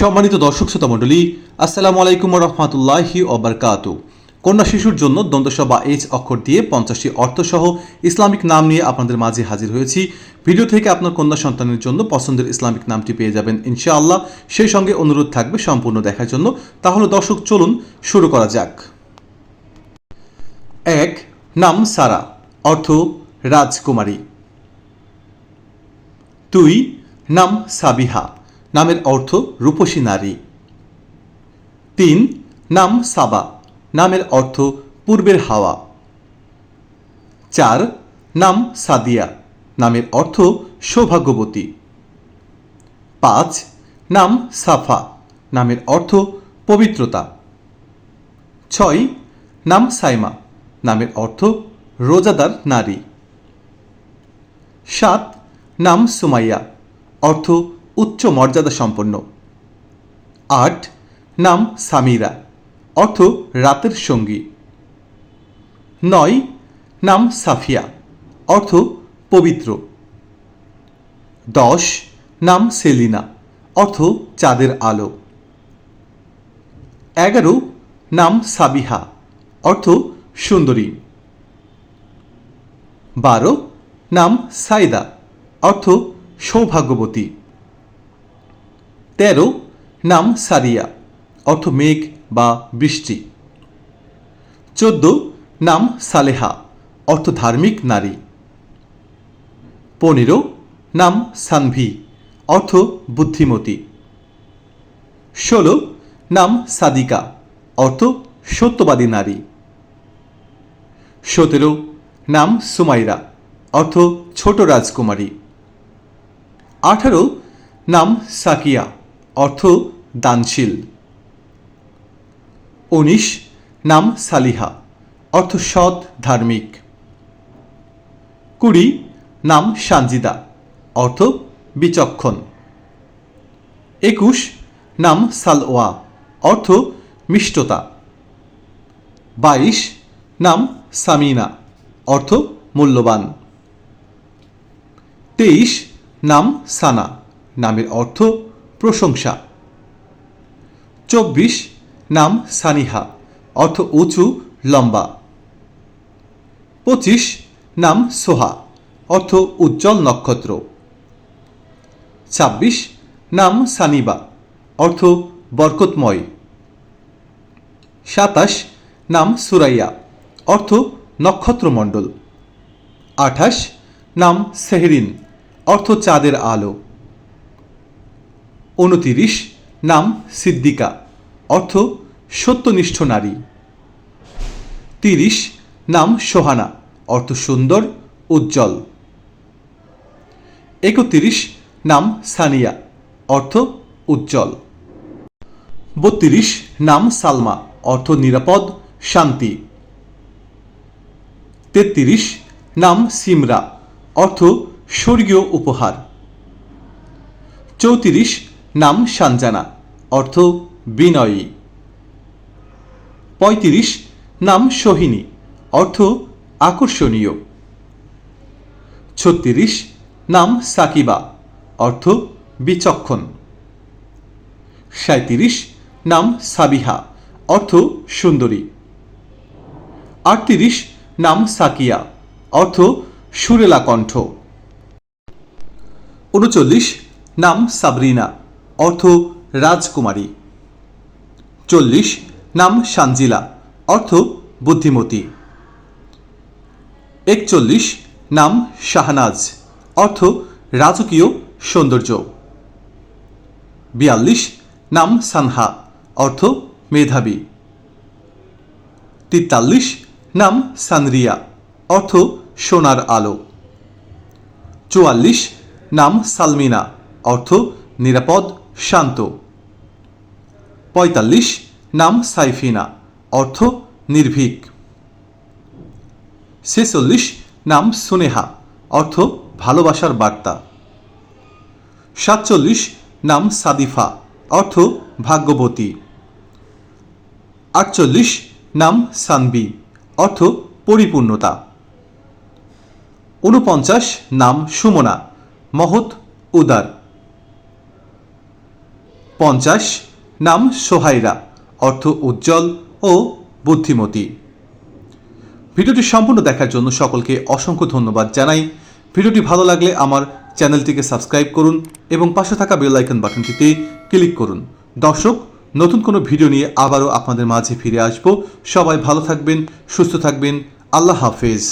সম্মানিত দর্শক শ্রোতা মণ্ডলী, আসসালামু আলাইকুম রহমতুল্লাহি অবরকাত কন্যা শিশুর জন্য দ্বন্দ্বস বা এইচ অক্ষর দিয়ে পঞ্চাশটি অর্থসহ ইসলামিক নাম নিয়ে আপনাদের মাঝে হাজির হয়েছি। ভিডিও থেকে আপনার কন্যা সন্তানের জন্য পছন্দের ইসলামিক নামটি পেয়ে যাবেন ইনশাআল্লাহ। সেই সঙ্গে অনুরোধ থাকবে সম্পূর্ণ দেখার জন্য। তাহলে দর্শক, চলুন শুরু করা যাক। এক, নাম সারা, অর্থ রাজকুমারী। দুই, নাম সাবিহা। নামের অর্থ রূপসী নারী। তিন, নাম সাবা। নামের অর্থ পূর্বের হাওয়া। চার, নাম সাদিয়া। নামের অর্থ সৌভাগ্যবতী। পাঁচ, নাম সাফা। নামের অর্থ পবিত্রতা। ছয়, নাম সাইমা। নামের অর্থ রোজাদার নারী। সাত, নাম সুমাইয়া। অর্থ উচ্চ মর্যাদা সম্পন্ন। আট, নাম সামিরা, অর্থ রাতের সঙ্গী। নয়, নাম সাফিয়া, অর্থ পবিত্র। দশ, নাম সেলিনা, অর্থ চাঁদের আলো। এগারো, নাম সাবিহা, অর্থ সুন্দরী। বারো, নাম সাইদা অর্থ সৌভাগ্যবতী। তেরো নাম সারিয়া, অর্থ মেঘ বা বৃষ্টি। চোদ্দ নাম সালেহা, অর্থ ধার্মিক নারী। পনেরো নাম সানভি, অর্থ বুদ্ধিমতী। ষোলো নাম সাদিকা, অর্থ সত্যবাদী নারী। সতেরো নাম সুমাইরা, অর্থ ছোট রাজকুমারী। আঠারো নাম সাকিয়া অর্থ দানশীল। উনিশ, নাম সালিহা, অর্থ সৎ, ধার্মিক। কুড়ি, নাম সানজিদা, অর্থ বিচক্ষণ। একুশ, নাম সালওয়া, অর্থ মিষ্টতা। বাইশ, নাম সামিনা, অর্থ মূল্যবান। তেইশ, নাম সানা, নামের অর্থ প্রশংসা। চব্বিশ, নাম সানিহা, অর্থ উঁচু, লম্বা। পঁচিশ, নাম সোহা, অর্থ উজ্জ্বল নক্ষত্র। ছাব্বিশ, নাম সানিবা, অর্থ বরকতময়। সাতাশ, নাম সুরাইয়া, অর্থ নক্ষত্রমণ্ডল। আঠাশ, নাম সেহরিন, অর্থ চাঁদের আলো। উনতিরিশ নাম সিদ্দিকা, অর্থ সত্যনিষ্ঠ নারী। তিরিশ, নাম সোহানা, অর্থ সুন্দর, উজ্জ্বল। একত্রিশ, নাম সানিয়া, অর্থ উজ্জ্বল। বত্রিশ, নাম সালমা, অর্থ নিরাপদ, শান্তি। তেত্রিশ, নাম সিমরা, অর্থ স্বর্গীয় উপহার। চৌত্রিশ নাম সানজানা, অর্থ বিনয়ী। পঁয়ত্রিশ, নাম সোহিনী, অর্থ আকর্ষণীয়। ছত্রিশ, নাম সাকিবা, অর্থ বিচক্ষণ। সাঁত্রিশ নাম সাবিহা, অর্থ সুন্দরী। আটত্রিশ, নাম সাকিয়া, অর্থ সুরেলা কণ্ঠ। উনচল্লিশ, নাম সাবরিনা অর্থ রাজকুমারী। চল্লিশ, নাম সানজিলা, অর্থ বুদ্ধিমতী। একচল্লিশ, নাম শাহনাজ, অর্থ রাজকীয় সৌন্দর্য। বিয়াল্লিশ, নাম সানহা, অর্থ মেধাবী। তেতাল্লিশ, নাম সানরিয়া, অর্থ সোনার আলো। চুয়াল্লিশ, নাম সালমিনা, অর্থ নিরাপদ শান্ত। পঁয়তাল্লিশ, নাম সাইফিনা, অর্থ নির্ভীক। ছেচল্লিশ, নাম সুনেহা, অর্থ ভালোবাসার বার্তা। সাতচল্লিশ, নাম সাদিফা, অর্থ ভাগ্যবতী। আটচল্লিশ, নাম সানবি, অর্থ পরিপূর্ণতা। ঊনপঞ্চাশ, নাম সুমনা, মহৎ উদার। পঞ্চাশ, নাম সোহাইরা, অর্থ উজ্জ্বল ও বুদ্ধিমতী। ভিডিওটি সম্পূর্ণ দেখার জন্য সকলকে অসংখ্য ধন্যবাদ জানাই। ভিডিওটি ভালো লাগলে আমার চ্যানেলটিকে সাবস্ক্রাইব করুন এবং পাশে থাকা বেল আইকন বাটনটিতে ক্লিক করুন। দর্শক, নতুন কোনো ভিডিও নিয়ে আবারও আপনাদের মাঝে ফিরে আসব। সবাই ভালো থাকবেন, সুস্থ থাকবেন। আল্লাহ হাফেজ।